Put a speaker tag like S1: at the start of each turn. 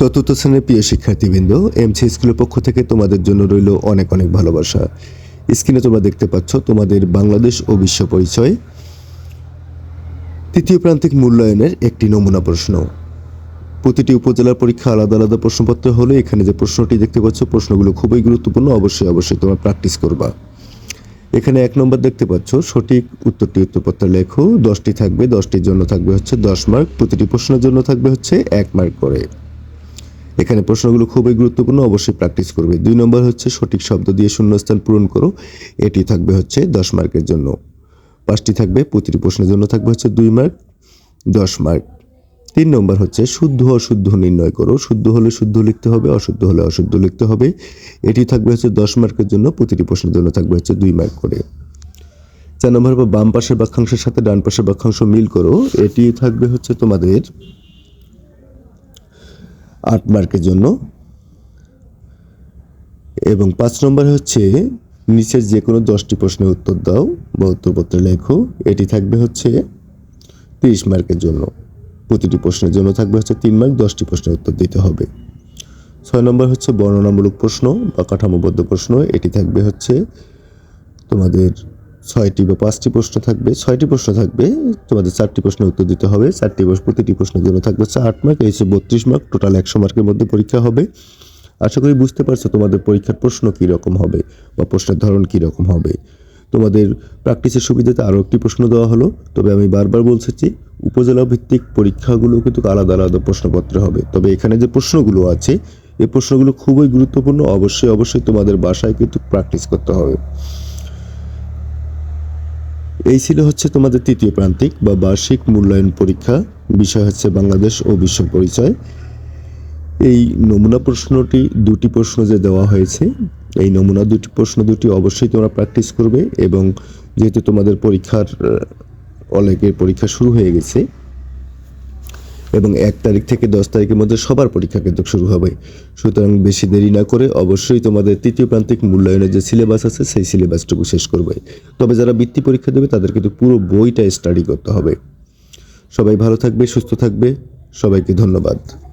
S1: চতুর্থ শ্রেণির প্রিয় শিক্ষার্থীবৃন্দ এমসি স্কুলের পক্ষ থেকে তোমাদের জন্য রইল অনেক অনেক ভালোবাসা। স্ক্রিনে তোমরা দেখতে পাচ্ছ তোমাদের বাংলাদেশ ও বিশ্ব পরিচয়। তৃতীয় প্রান্তিক মূল্যায়নের একটি নমুনা প্রশ্ন। প্রতিটি উপজেলার পরীক্ষা আলাদা আলাদা প্রশ্নপত্র হলে এখানে যে প্রশ্নটি দেখতে পাচ্ছ, প্রশ্নগুলো খুবই গুরুত্বপূর্ণ, অবশ্যই অবশ্যই তোমরা প্র্যাকটিস করবা। এখানে এক নম্বর দেখতে পাচ্ছ, সঠিক উত্তরটি উত্তরপত্র লেখো, দশটি থাকবে, দশটির জন্য থাকবে হচ্ছে দশ মার্ক, প্রতিটি প্রশ্নের জন্য থাকবে হচ্ছে এক মার্ক করে। এখানে প্রশ্নগুলো খুবই গুরুত্বপূর্ণ, অবশ্যই প্র্যাকটিস করবে। দুই নম্বর হচ্ছে, সঠিক শব্দ দিয়ে শূন্যস্থান পূরণ করো। এটি থাকবে হচ্ছে দশ মার্কের জন্য। পাঁচটি থাকবে, প্রতিটি প্রশ্নের জন্য থাকবে হচ্ছে দুই মার্ক, দশ মার্ক। তিন নম্বর হচ্ছে, শুদ্ধ অশুদ্ধ নির্ণয় করো। শুদ্ধ হলে শুদ্ধ লিখতে হবে, অশুদ্ধ হলে অশুদ্ধ লিখতে হবে। এটি থাকবে হচ্ছে দশ মার্কের জন্য, প্রতিটি প্রশ্নের জন্য থাকবে হচ্ছে দুই মার্ক করে। চার নম্বর বাম পাশের বাক্যাংশের সাথে ডান পাশের বাক্যাংশ মিল করো। এটি থাকবে হচ্ছে তোমাদের আট মার্কের জন্য। এবং পাঁচ নম্বর হচ্ছে, নিচের যে কোনো দশটি প্রশ্নের উত্তর দাও বা উত্তরপত্রে লেখো। এটি থাকবে হচ্ছে তিরিশ মার্কের জন্য। প্রতিটি প্রশ্নের জন্য থাকবে হচ্ছে তিন মার্ক, দশটি প্রশ্নের উত্তর দিতে হবে। ছয় নম্বর হচ্ছে বর্ণনামূলক প্রশ্ন বা কাঠামোবদ্ধ প্রশ্ন। এটি থাকবে হচ্ছে তোমাদের ছয়টি বা পাঁচটি প্রশ্ন থাকবে, ছয়টি প্রশ্ন থাকবে, তোমাদের চারটি প্রশ্নের উত্তর দিতে হবে, চারটি প্রশ্ন, প্রতিটি প্রশ্নের জন্য থাকবে হচ্ছে আট মার্ক এই বত্রিশ মার্ক টোটাল একশো মার্কের মধ্যে পরীক্ষা হবে। আশা করি বুঝতে পারছ তোমাদের পরীক্ষার প্রশ্ন কী রকম হবে বা প্রশ্নের ধরন কী রকম হবে। তোমাদের প্র্যাকটিসের সুবিধাতে আরও একটি প্রশ্ন দেওয়া হলো, তবে আমি বারবার বলছি উপজেলা ভিত্তিক পরীক্ষাগুলো কিন্তু আলাদা আলাদা প্রশ্নপত্র হবে। তবে এখানে যে প্রশ্নগুলো আছে, এই প্রশ্নগুলো খুবই গুরুত্বপূর্ণ, অবশ্যই অবশ্যই তোমাদের বাসায় কিন্তু প্র্যাকটিস করতে হবে। এই ছিল হচ্ছে তোমাদের তৃতীয় প্রান্তিক বা বার্ষিক মূল্যায়ন পরীক্ষা। বিষয় হচ্ছে বাংলাদেশ ও বিশ্ব পরিচয়। এই নমুনা প্রশ্নটি দুটি প্রশ্ন যে দেওয়া হয়েছে, এই নমুনা দুটি প্রশ্ন দুটি অবশ্যই তোমরা প্র্যাকটিস করবে এবং যেহেতু তোমাদের পরীক্ষার অনেকের পরীক্ষা শুরু হয়ে গেছে এবং এক তারিখ থেকে দশ তারিখের মধ্যে সবার পরীক্ষা কিন্তু শুরু হবে। সুতরাং বেশি দেরি না করে অবশ্যই তোমাদের তৃতীয় প্রান্তিক মূল্যায়নের যে সিলেবাস আছে, সেই সিলেবাসটুকু শেষ করবে। তবে যারা বৃত্তি পরীক্ষা দেবে, তাদের কিন্তু পুরো বইটা স্টাডি করতে হবে। সবাই ভালো থাকবে, সুস্থ থাকবে। সবাইকে ধন্যবাদ।